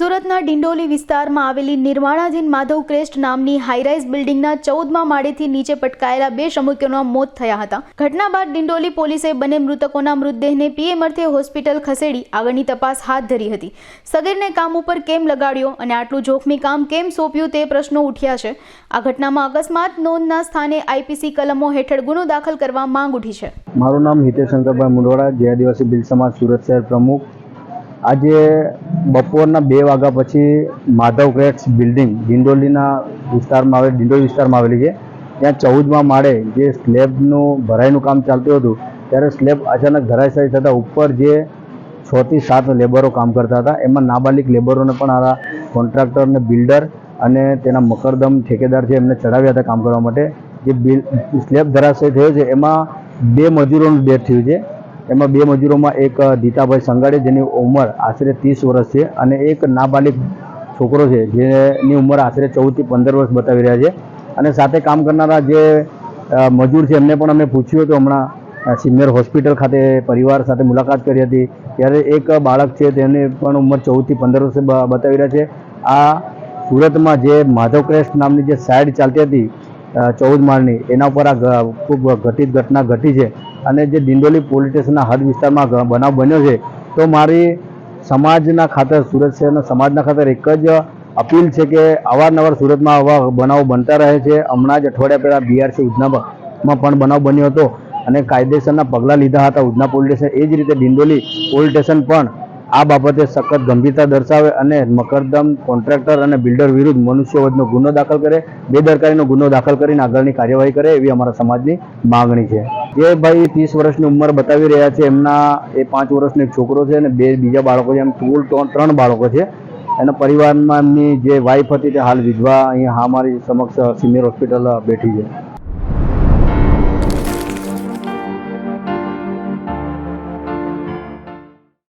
સુરતના ડિંડોલી વિસ્તારમાં આવેલી નિર્માણાધીન માધવ ક્રેસ્ટ નામની હાઈરાઇઝ બિલ્ડિંગના ચૌદમાં માળેથી નીચે પટકાયેલા બે શ્રમિકોના મોત થયા હતા. ઘટના બાદ ડિંડોલી પોલીસે બંને મૃતકોના મૃતદેહને પીએમ અર્થે હોસ્પિટલ ખસેડી આગળની તપાસ હાથ ધરી હતી. સગીરને કામ ઉપર કેમ લગાડ્યો અને આટલું જોખમી કામ કેમ સોંપ્યું તે પ્રશ્નો ઉઠ્યા છે. આ ઘટનામાં અકસ્માત નોંધના સ્થાને આઈપીસી કલમો હેઠળ ગુનો દાખલ કરવા માંગ ઉઠી છે. મારું નામ હિતેશ શંકરભાઈ જય આદિવાસી બિલ સમાજ સુરત શહેર પ્રમુખ. આજે બપોરના બે વાગ્યા પછી માધવ ક્રેટ્સ બિલ્ડિંગ ડિંડોલીના વિસ્તારમાં આવેલી ડિંડોલી વિસ્તારમાં આવેલી છે. ત્યાં ચૌદમાં માળે જે સ્લેબનું ભરાઈનું કામ ચાલતું હતું, ત્યારે સ્લેબ અચાનક ધરાશાયી થતાં ઉપર જે છ થી સાત લેબરો કામ કરતા હતા. એમાં નાબાલિક લેબરોને પણ આ કોન્ટ્રાક્ટરને બિલ્ડર અને તેના મકરદમ ઠેકેદાર છે એમને ચડાવ્યા હતા કામ કરવા માટે. જે બિલ સ્લેબ ધરાશય થયો છે, એમાં બે મજૂરોનું ડેથ થયું છે. એમાં બે મજૂરોમાં એક દીતાભાઈ સંગાડે, જેની ઉંમર આશરે ત્રીસ વર્ષ છે, અને એક નાબાલિક છોકરો છે, જેની ઉંમર આશરે ચૌદથી પંદર વર્ષ બતાવી રહ્યા છે. અને સાથે કામ કરનારા જે મજૂર છે, એમને પણ અમે પૂછ્યું હતું હમણાં સિનિયર હોસ્પિટલ ખાતે પરિવાર સાથે મુલાકાત કરી હતી. ત્યારે એક બાળક છે, તેની પણ ઉંમર ચૌદથી પંદર વર્ષે બતાવી રહ્યા છે. આ સુરતમાં જે માધવ ક્રેસ્ટ નામની જે સાઇડ ચાલતી હતી ચૌદ માળની, એના ઉપર આ ખૂબ ઘટિત ઘટના ઘટી છે. અને જે દિંડોલી પોલીસ સ્ટેશનના હદ વિસ્તારમાં બનાવ બન્યો છે, તો મારી સમાજના ખાતર સુરત શહેરના સમાજના ખાતર એક જ અપીલ છે કે અવારનવાર સુરતમાં આવા બનાવો બનતા રહે છે. હમણાં જ અઠવાડિયા પહેલાં બીઆરસી ઉધનામાં પણ બનાવ બન્યો હતો અને કાયદેસરના પગલાં લીધા હતા ઉધના પોલીસ સ્ટેશન. એ જ રીતે દિંડોલી પોલીસ સ્ટેશન પણ આ બાબતે સખત ગંભીરતા દર્શાવે અને મકરદમ કોન્ટ્રાક્ટર અને બિલ્ડર વિરુદ્ધ મનુષ્યવધનો ગુનો દાખલ કરે, બેદરકારીનો ગુનો દાખલ કરીને આગળની કાર્યવાહી કરે એવી અમારા સમાજની માંગણી છે. જે ભાઈ ત્રીસ વર્ષની ઉંમર બતાવી રહ્યા છે. એમના એ પાંચ વર્ષનો એક છોકરો છે અને બે બીજા બાળકો છે. એમ કુલ ત્રણ ત્રણ બાળકો છે. એના પરિવારમાં એમની જે વાઈફ હતી તે હાલ વિધવા, અહીંયા હા મારી સમક્ષ સિનિયર હોસ્પિટલ બેઠી છે.